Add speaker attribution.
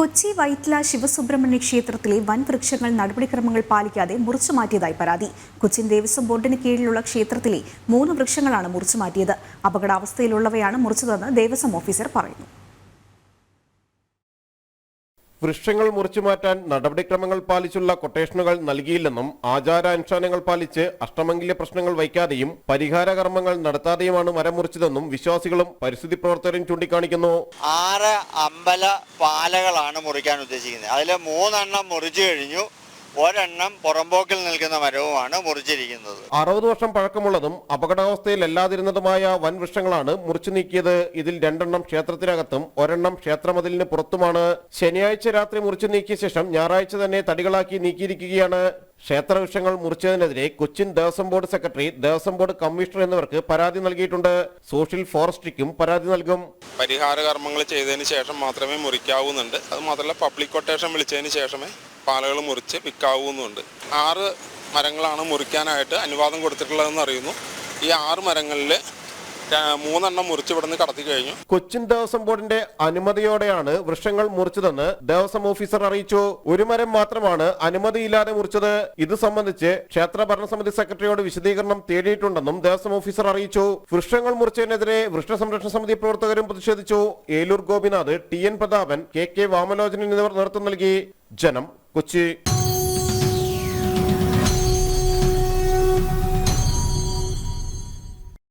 Speaker 1: കൊച്ചി വൈറ്റ്ല ശിവസുബ്രഹ്മണ്യ ക്ഷേത്രത്തിലെ വൻ വൃക്ഷങ്ങൾ നടപടിക്രമങ്ങൾ പാലിക്കാതെ മുറിച്ചു മാറ്റിയതായി പരാതി. കൊച്ചിൻ ദേവസ്വം ബോർഡിന് കീഴിലുള്ള ക്ഷേത്രത്തിലെ മൂന്ന് വൃക്ഷങ്ങളാണ് മുറിച്ചു മാറ്റിയത്. അപകടാവസ്ഥയിലുള്ളവയാണ് മുറിച്ചതെന്ന് ദേവസ്വം ഓഫീസർ പറയുന്നു.
Speaker 2: വൃക്ഷങ്ങൾ മുറിച്ചു മാറ്റാൻ നടപടിക്രമങ്ങൾ പാലിച്ചുള്ള കൊട്ടേഷനുകൾ നൽകിയില്ലെന്നും ആചാരാനുഷ്ഠാനങ്ങൾ പാലിച്ച് അഷ്ടമംഗല്യ പ്രശ്നങ്ങൾ വയ്ക്കാതെയും പരിഹാര കർമ്മങ്ങൾ നടത്താതെയുമാണ് മരം മുറിച്ചതെന്നും വിശ്വാസികളും പരിസ്ഥിതി പ്രവർത്തകരും ചൂണ്ടിക്കാണിക്കുന്നു.
Speaker 3: ആറ് അമ്പല പാലകളാണ് മുറിക്കാൻ ഉദ്ദേശിക്കുന്നത്. അതിൽ മൂന്നെണ്ണം മുറിച്ചു കഴിഞ്ഞു. ഒരെണ്ണം പുറമ്പോക്കിൽ നിൽക്കുന്ന മരവുമാണ് മുറിച്ചിരിക്കുന്നത്.
Speaker 2: അറുപത് വർഷം പഴക്കമുള്ളതും അപകടാവസ്ഥയിലല്ലാതിരുന്നതുമായ വൻ വൃക്ഷങ്ങളാണ് മുറിച്ചു നീക്കിയത്. ഇതിൽ രണ്ടെണ്ണം ക്ഷേത്രത്തിനകത്തും ഒരെണ്ണം ക്ഷേത്രമതിലിന് പുറത്തുമാണ്. ശനിയാഴ്ച രാത്രി മുറിച്ചു നീക്കിയ ശേഷം ഞായറാഴ്ച തന്നെ തടികളാക്കി നീക്കിയിരിക്കുകയാണ്. ക്ഷേത്രവൃക്ഷങ്ങൾ മുറിച്ചതിനെതിരെ Cochin Devaswom board secretary Devaswom board commissioner എന്നിവർക്ക് പരാതി നൽകിയിട്ടുണ്ട്. സോഷ്യൽ ഫോറസ്ട്രിക്കും പരാതി നൽകും.
Speaker 4: പരിഹാര കർമ്മങ്ങൾ ചെയ്തതിന് ശേഷം മാത്രമേ മുറിക്കാവുന്നുണ്ട്. അത് മാത്രമല്ല പബ്ലിക് കൊട്ടേഷൻ വിളിച്ചതിന് ശേഷമേ പാലകൾ മുറിച്ച് വിൽക്കാവുന്നുണ്ട്. ആറ് മരങ്ങളാണ് മുറിക്കാനായിട്ട് അനുവാദം കൊടുത്തിട്ടുള്ളതെന്ന് അറിയുന്നു. ഈ ആറ് മരങ്ങളിൽ മൂന്നെണ്ണം മുറിച്ച് ഇവിടുന്ന് കടത്തി കഴിഞ്ഞു.
Speaker 2: കൊച്ചിൻ ദേവസ്വം ബോർഡിന്റെ അനുമതിയോടെയാണ് വൃക്ഷങ്ങൾ മുറിച്ചതെന്ന് ദേവസ്വം ഓഫീസർ അറിയിച്ചു. ഒരു മരം മാത്രമാണ് അനുമതിയില്ലാതെ മുറിച്ചത്. ഇത് സംബന്ധിച്ച് ക്ഷേത്ര ഭരണസമിതി സെക്രട്ടറിയോട് വിശദീകരണം തേടിയിട്ടുണ്ടെന്നും ദേവസ്വം ഓഫീസർ അറിയിച്ചു. വൃക്ഷങ്ങൾ മുറിച്ചതിനെതിരെ വൃക്ഷ സംരക്ഷണ സമിതി പ്രവർത്തകരും പ്രതിഷേധിച്ചു. Eloor Gopinath T N Prathapan K K Vamalochanan എന്നിവർ നേതൃത്വം നൽകി. ജനം കൊച്ചി